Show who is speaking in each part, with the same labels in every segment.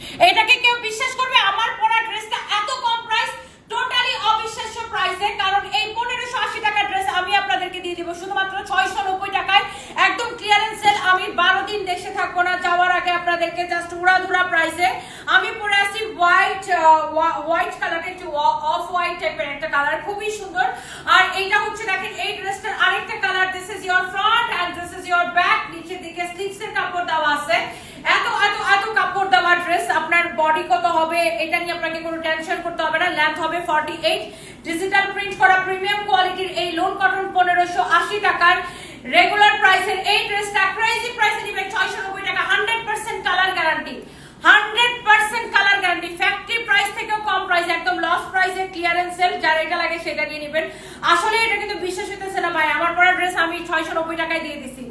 Speaker 1: এটাকে কেউ বিশ্বাস করবে? আমার পরা ড্রেসটা এত কম প্রাইস টোটালি অবিশ্বাস্য প্রাইসে কারণ এই পনেরোশো আশি টাকার ড্রেস আমি আপনাদেরকে দিয়ে দিব। শুধুমাত্র ছয়শো নব্বই টাকায় একদম ক্লিয়ারেন্স সেল আমি বারো দিন দেশে থাকব না, যাওয়ার আগে আপনাদেরকে জাস্ট উড়াধুরা প্রাইসে আমি পরে আসছি হোয়াইট হোয়াইট কালারের একটু অফ হোয়াইট টাইপের একটা কালার খুবই সুন্দর। আর এইটা হচ্ছে দেখেন, এই ড্রেসটার আরেকটা colour this is your front and this is your back নিচের দিকে স্লিভস এর কাপড় দেওয়া আছে এত এত এত কাপড় দেওয়া ড্রেস আপনার বডি কত হবে, এটা নিয়ে আপনাকে কোনো টেনশন করতে হবে না। লেন্থ হবে 48 ডিজিটাল প্রিন্ট করা প্রিমিয়াম কোয়ালিটির এই লোন কটন 1580 টাকার। রেগুলার প্রাইসের এই ড্রেসটা ক্রেজি প্রাইসে দিবেন 690 টাকা। 100% colour guarantee 100% colour guarantee factory price থেকেও কম প্রাইস একদম লস প্রাইসে ক্লিয়ারেন্স সেল যার এটা লাগে সেটা নিয়ে নেবেন। আসলে এটা কিন্তু বিশ্বাস হইতেছে না ভাই। আমার পরা ড্রেস আমি 690 টাকায় দিয়ে দিছি।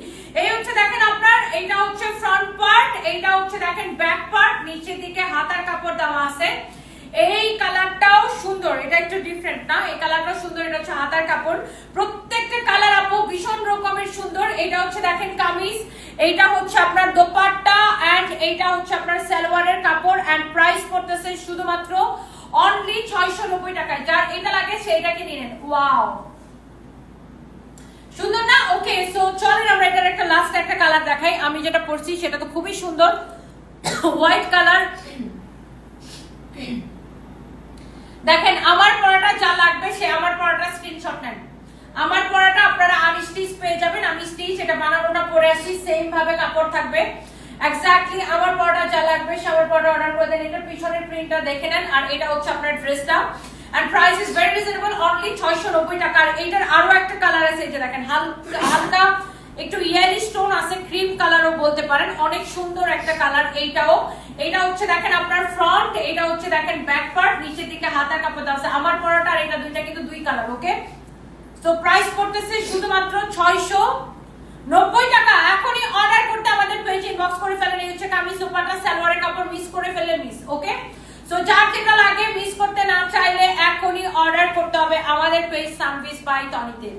Speaker 1: এই হচ্ছে দেখেন আপনার, এইটা হচ্ছে ফ্রন্ট পার্ট এইটা হচ্ছে দেখেন ব্যাক পার্ট নিচের দিকে হাতার কাপড় দেওয়া আছে। এই কালারটাও সুন্দর, এটা একটু ডিফারেন্ট না? এই কালারটাও সুন্দর, এটা হচ্ছে হাতার কাপড়। প্রত্যেকটা কালার আপু ভীষণ রকমের সুন্দর। এটা হচ্ছে দেখেন কামিজ, এইটা হচ্ছে আপনার দোপাট্টা এন্ড এইটা হচ্ছে আপনার সালোয়ারের কাপড় এন্ড প্রাইস পড়তেছে শুধুমাত্র অনলি ছয়শো নব্বই টাকায়। যার এটা লাগে সেইটাকে নিয়ে নেন। ওয়াও সুন্দর না? ওকে সো চলেন আমরা এটার একটা লাস্ট একটা কালার দেখাই। আমি যেটা পরছি সেটা তো খুবই সুন্দর। হোয়াইট কালার দেখেন, আমার পড়াটা যা লাগবে, সে আমার পড়াটা স্ক্রিনশট নেন। আমার পড়াটা আপনারা আনস্টিচ পেয়ে যাবেন, আমি স্টিচ এটা বানানোটা পরে আসি সেম ভাবে কাপড় থাকবে। এক্স্যাক্টলি আমার পড়াটা যা লাগবে, সে আমার পড়াটা অর্ডার করে দেন। এটা পিছনের প্রিন্টটা দেখে নেন, আর এটা হচ্ছে আপনার ড্রেসটা and price is very reasonable only 690 টাকা। আর এইটার আরও একটা কালার আছে যে দেখেন হালকা হালকা একটু ইয়েলি স্টোন আছে ক্রিম কালারও বলতে পারেন। অনেক সুন্দর একটা কালার এইটাও। এটা হচ্ছে দেখেন আপনার ফ্রন্ট এটা হচ্ছে দেখেন ব্যাক পার্ট নিচের দিকে হাতা কাপড় আছে। আমার পরাটা আর এটা দুইটা কিন্তু দুই কালার ওকে তো প্রাইস পড়তেছে শুধুমাত্র ছয়শো নব্বই টাকা। এখনই অর্ডার করতে আমাদের পেজ ইনবক্স করে ফেলেন। এই হচ্ছে কামিজ সোপাটা সালোয়ারের কাপড় মিস করে ফেলে মিস ওকে সো যার যেটা লাগে মিস করতে না চাইলে এখনই অর্ডার করতে হবে আমাদের পেজ সানভিস বাই টনিতে